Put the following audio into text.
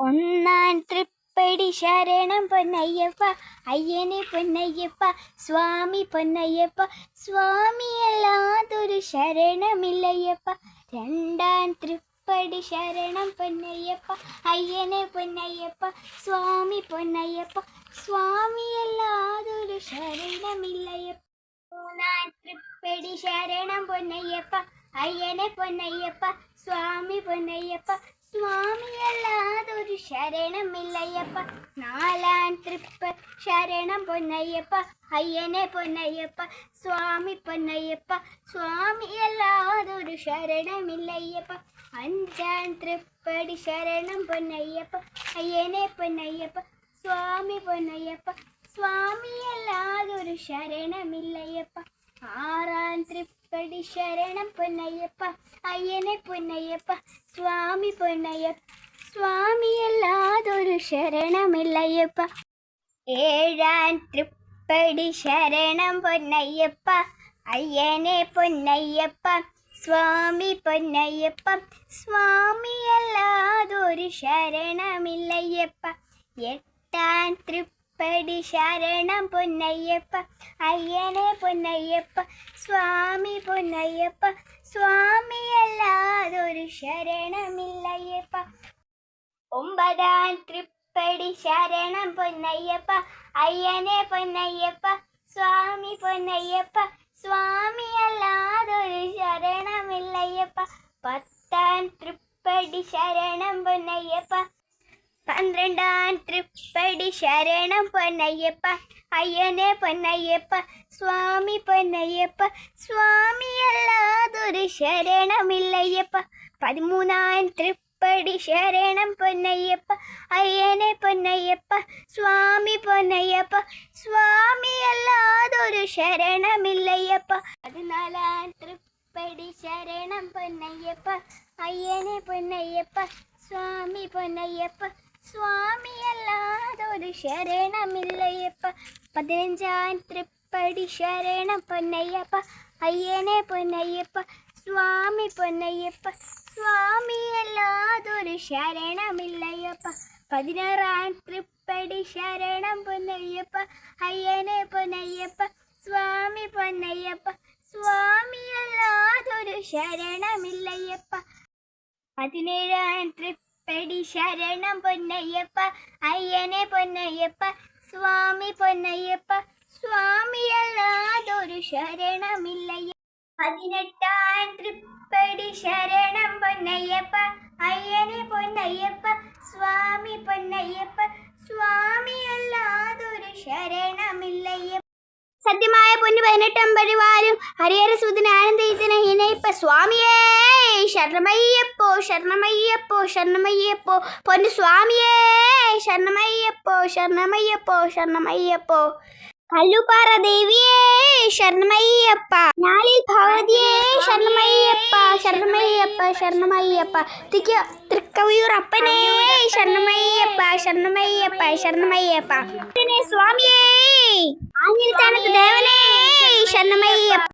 ഒന്നാം തൃപ്പടി ശരണം പൊന്നയ്യപ്പ അയ്യനെ പൊന്നയ്യപ്പ സ്വാമി പൊന്നയ്യപ്പ സ്വാമിയല്ലാതൊരു ശരണമില്ലയ്യപ്പ രണ്ടാം തൃപ്പടി ശരണം പൊന്നയ്യപ്പ അയ്യനെ പൊന്നയ്യപ്പ സ്വാമി പൊന്നയ്യപ്പ സ്വാമിയല്ലാതൊരു ശരണമില്ലയ്യപ്പ മൂന്നാം തൃപ്പടി ശരണം പൊന്നയ്യപ്പ അയ്യനെ പൊന്നയ്യപ്പ സ്വാമി പൊന്നയ്യപ്പ சுவாமி அல்லாதொரு சரணம் இல்லையப்பா நாலான் திருப்ப சரணம் பொன்னையப்பா. ஐயனே பொன்னையப்பா. சுவாமி பொன்னையப்பா. சுவாமி அல்லாதொரு சரணம் இல்லையப்பா அஞ்சான் திருப்படி சரணம் பொன்னையப்பா. ஐயனே பொன்னையப்பா. சுவாமி பொன்னையப்பா. சுவாமி அல்லாதொரு சரணம் இல்லையப்பா ஆறாம் திருப்படி சரணம் பொன்னையப்பா ஐயனை பொன்னையப்பா சுவாமி பொன்னையப்பா சுவாமி அல்லாதொரு சரணம் இல்லையப்பா. ஏழாம் திருப்படி சரணம் பொன்னையப்பா ஐயனே பொன்னையப்பா சுவாமி பொன்னையப்பா சுவாமி அல்லாதொரு சரணம் இல்லையப்பா. எட்டாம் திருப்ப அப்படி சரணம் பொன்னையப்பா ஐயனே பொன்னையப்பா சுவாமி பொன்னையப்பா சுவாமி அல்லாதொரு சரணம் இல்லையப்பா ஒன்பதாம் திருப்படி சரணம் பொன்னையப்பா ஐயனே பொன்னையப்பா சுவாமி பொன்னையப்பா சுவாமி அல்லாதொரு சரணம் இல்லையப்பா பத்தான் திருப்படி சரணம் பொன்னையப்பா പന്ത്രണ്ടാം തൃപ്പടി ശരണം പൊന്നയ്യപ്പ അയ്യനെ പൊന്നയ്യപ്പ സ്വാമി പൊന്നയ്യപ്പ സ്വാമിയല്ലാതൊരു ശരണമില്ലയ്യപ്പ. പതിമൂന്നാം തൃപ്പടി ശരണം പൊന്നയ്യപ്പ അയ്യനെ പൊന്നയ്യപ്പ സ്വാമി പൊന്നയ്യപ്പ സ്വാമിയല്ലാതൊരു ശരണമില്ലയ്യപ്പ. പതിനാലാം തൃപ്പടി ശരണം പൊന്നയ്യപ്പ അയ്യനെ പൊന്നയ്യപ്പ സ്വാമി പൊന്നയ്യപ്പ சுவாமி அல்லாதொரு சரணம் இல்லையப்பா பதினஞ்சாம் திருப்படி சரணம் பொன்னையப்பா. ஐயனே பொன்னையப்பா. சுவாமி பொன்னையப்பா. சுவாமி அல்லாதொரு சரணம் இல்லையப்பா பதினாறாம் திருப்படி சரணம் பொன்னையப்பா. ஐயனே பொன்னையப்பா. சுவாமி பொன்னையப்பா. சுவாமி அல்லாதொரு சரணம் இல்லையப்பா பதினேழாம் திருப்பி തൃപ്പടി ശരണം പൊന്നയ്യപ്പ അയ്യനെ പൊന്നയ്യപ്പ സ്വാമി പൊന്നയ്യപ്പ സ്വാമിയല്ലാതൊരു ശരണമില്ലയ്യ. പതിനെട്ടാം തൃപ്പടി ശരണം പൊന്നയ്യപ്പ അയ്യനെ പൊന്നയ്യപ്പ സ്വാമി പൊന്നയ്യപ്പ സ്വാമിയല്ലാതൊരു ശരണമില്ലയ്യപ്പ സത്യമായ പൊന്നു പതിനെട്ടാം പരിവാരും ഹരിഹര സുദിന ആനന്ദീതന ഇനയിപ്പ സ്വാമിയേ. శరణమయ్యప్పో శరణమయ్యప్పో శరణమయ్యప్పో. పొన్ని స్వామియే శరణమయ్యప్పో శరణమయ్యప్పో శరణమయ్యప్పో. కల్లుపార దేవియే శరణమయ్యప్ప. నాలి భగవతియే శరణమయ్యప్ప శరణమయ్యప్ప శరణమయ్యప్ప. తిక తిరుక్కవియూరప్పనే శరణమయ్యప్ప శరణమయ్యప్ప శరణమయ్యప్ప. స్వామియే ఆంజనేయ దేవనే శరణమయ్యప్ప.